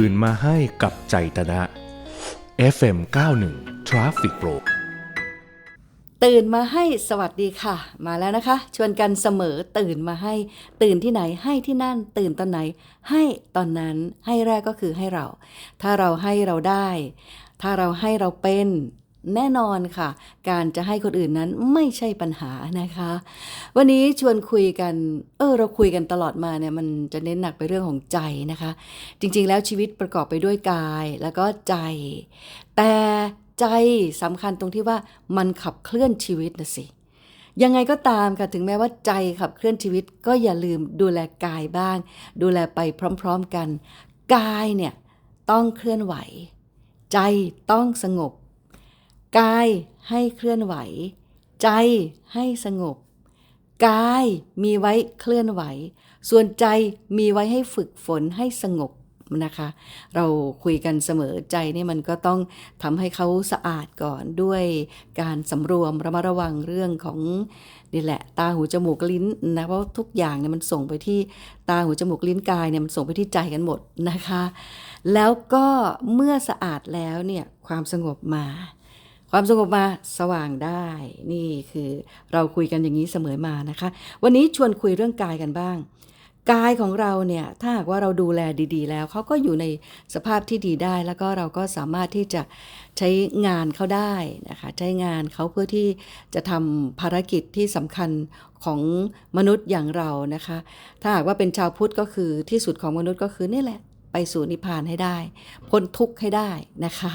ตื่นมาให้กับใจตนะ FM 91 Traffic Pro ตื่นมาให้สวัสดีค่ะ มาแล้วนะคะ ชวนกันเสมอตื่นมาให้ ตื่นที่ไหนให้ที่นั่น ตื่นตอนไหน ให้ตอนนั้นให้แรกก็คือให้เรา ถ้าเราให้เราได้ ถ้าเราให้เราเป็น แน่นอนค่ะ การจะให้คนอื่นนั้นไม่ใช่ปัญหานะคะ วันนี้ชวนคุยกัน เออ เราคุยกันตลอดมาเนี่ยมันจะเน้นหนักไปเรื่องของใจนะคะ จริงๆ แล้วชีวิตประกอบไปด้วยกายแล้วก็ใจ แต่ใจสำคัญตรงที่ว่ามันขับเคลื่อนชีวิตนะสิยังไงก็ตามค่ะถึงแม้ว่าใจขับเคลื่อนชีวิตก็อย่าลืมดูแลกายบ้าง ดูแลไปพร้อม ๆกัน กายเนี่ยต้องเคลื่อนไหว ใจต้องสงบ กายให้เคลื่อนไหว ใจให้สงบ กายมีไว้เคลื่อนไหว ส่วนใจมีไว้ให้ฝึกฝนให้สงบนะคะ เราคุยกันเสมอใจนี่มันก็ต้องทำให้เขาสะอาดก่อนด้วยการสำรวมระมัดระวังเรื่องของนี่แหละ ตาหูจมูกลิ้นนะเพราะทุกอย่างเนี่ยมันส่งไปที่ตาหูจมูกลิ้นกายเนี่ยมันส่งไปที่ใจกันหมดนะคะ แล้วก็เมื่อสะอาดแล้วเนี่ยความสงบมา ความสงบมาสว่างได้ นี่คือเราคุยกันอย่างนี้เสมอมานะคะ วันนี้ชวนคุยเรื่องกายกันบ้าง กายของเราเนี่ยถ้าหากว่าเราดูแลดี ๆ แล้วเขาก็อยู่ในสภาพที่ดีได้ แล้วก็เราก็สามารถที่จะใช้งานเขาได้นะคะใช้งานเขาเพื่อที่จะทำภารกิจที่สำคัญของมนุษย์อย่างเรานะคะ ถ้าหากว่าเป็นชาวพุทธก็คือที่สุดของมนุษย์ก็คือนี่แหละ ไปสู่นิพพานให้ได้พ้นทุกข์ให้ได้นะคะ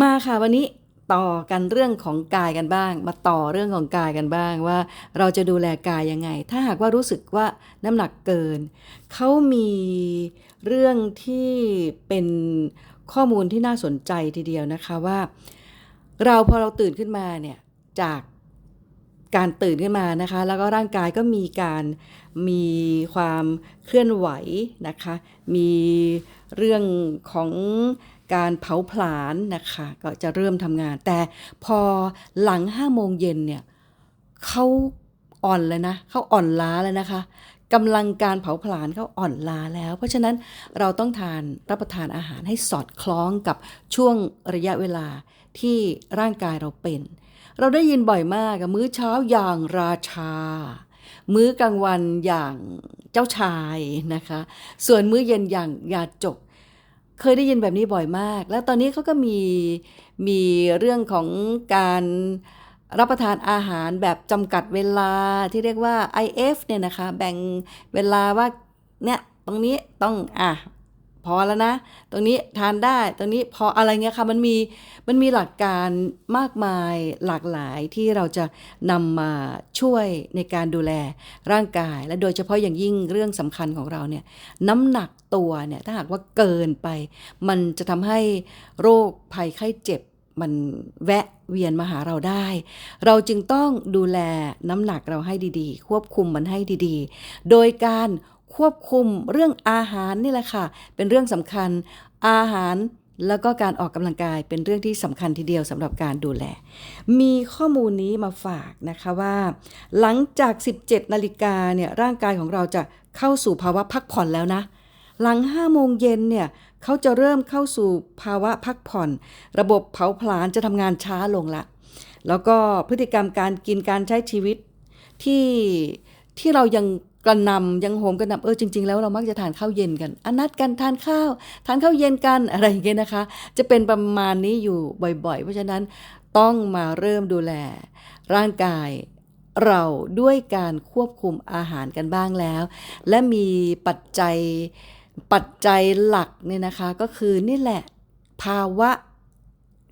มาค่ะวันนี้ ต่อกันเรื่องของกายกันบ้าง มาต่อเรื่องของกายกันบ้างว่า เราจะดูแลกายยังไง ถ้าหากว่ารู้สึกว่าน้ำหนักเกิน เขามีเรื่องที่เป็นข้อมูลที่น่าสนใจทีเดียวนะคะว่า เราพอเราตื่นขึ้นมาเนี่ยจาก การตื่นขึ้นมานะคะ แล้วก็ร่างกายก็มีการมีความเคลื่อนไหวนะคะ มีเรื่องของการเผาผลาญนะคะ ก็จะเริ่มทำงาน แต่พอหลังห้าโมงเย็นเนี่ยเขาอ่อนเลยนะเขาอ่อนล้าแล้วนะคะ กำลังการเผาผลาญเขาอ่อนล้าแล้ว เพราะฉะนั้นเราต้องทานรับประทานอาหารให้สอดคล้องกับช่วงระยะเวลาที่ร่างกายเราเป็น เราได้ยินบ่อยมากมื้อเช้าอย่างราชา มื้อกลางวันอย่างเจ้าชายนะคะ ส่วนมื้อเย็นอย่างยาจก เคยได้ยินแบบนี้บ่อยมาก แล้วตอนนี้เขาก็มีมีเรื่องของการ รับประทานอาหารแบบจำกัดเวลาที่เรียกว่า IF เนี่ยนะคะ แบ่งเวลาว่าเนี่ยตรงนี้ต้องอะพอแล้วนะ ตรงนี้ทานได้ ตรงนี้พออะไรเงี้ยค่ะ มันมี มันมีหลักการมากมายหลากหลายที่เราจะนำมาช่วยในการดูแลร่างกาย และโดยเฉพาะอย่างยิ่งเรื่องสำคัญของเราเนี่ย น้ำหนักตัวเนี่ย ถ้าหากว่าเกินไป มันจะทำให้โรคภัยไข้เจ็บ มันแวะเวียนมาหาเราได้ เราจึงต้องดูแลน้ำหนักเราให้ดีๆ ควบคุมมันให้ดีๆ โดยการควบคุมเรื่องอาหารนี่แหละค่ะ เป็นเรื่องสำคัญอาหารแล้วก็การออกกำลังกายเป็นเรื่องที่สำคัญทีเดียวสำหรับการดูแล มีข้อมูลนี้มาฝากนะคะว่า หลังจาก 17 นาฬิกาเนี่ยร่างกายของเราจะเข้าสู่ภาวะพักผ่อนแล้วนะ หลัง5โมงเย็นเนี่ยเขาจะเริ่มเข้าสู่ภาวะพักผ่อน ระบบเผาผลาญจะทำงานช้าลงละ แล้วก็พฤติกรรมการกินการใช้ชีวิตที่ที่เรายังกระนำยังโหมกระนำเออจริงๆแล้วเรามักจะทานข้าวเย็นกันอนัดกันทานข้าว ทานข้าวเย็นกันอะไรอย่างเงี้ยนะคะ จะเป็นประมาณนี้อยู่บ่อยๆ เพราะฉะนั้นต้องมาเริ่มดูแล ร่างกายเราด้วยการควบคุมอาหารกันบ้างแล้ว และมีปัจจัย ปัจจัยหลักเนี่ยนะคะก็คือนี่แหละภาวะ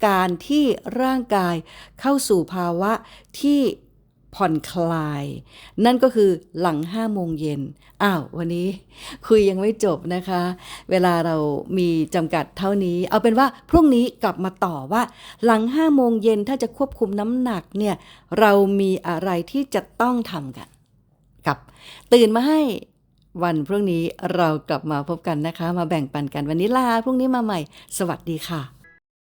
การที่ร่างกายเข้าสู่ภาวะที่ผ่อนคลาย นั่นก็คือหลัง5โมงเย็นอ้าววันนี้คุยยังไม่จบนะคะ เวลาเรามีจำกัดเท่านี้ เอาเป็นว่าพรุ่งนี้กลับมาต่อว่า หลัง5โมงเย็นถ้าจะควบคุมน้ำหนักเนี่ยเรามีอะไรที่จะต้องทำกัน กับ ตื่นมาให้ วันพรุ่งนี้เรากลับมาพบกันนะคะ มาแบ่งปันกันวันนี้ลาพรุ่งนี้มาใหม่ สวัสดีค่ะ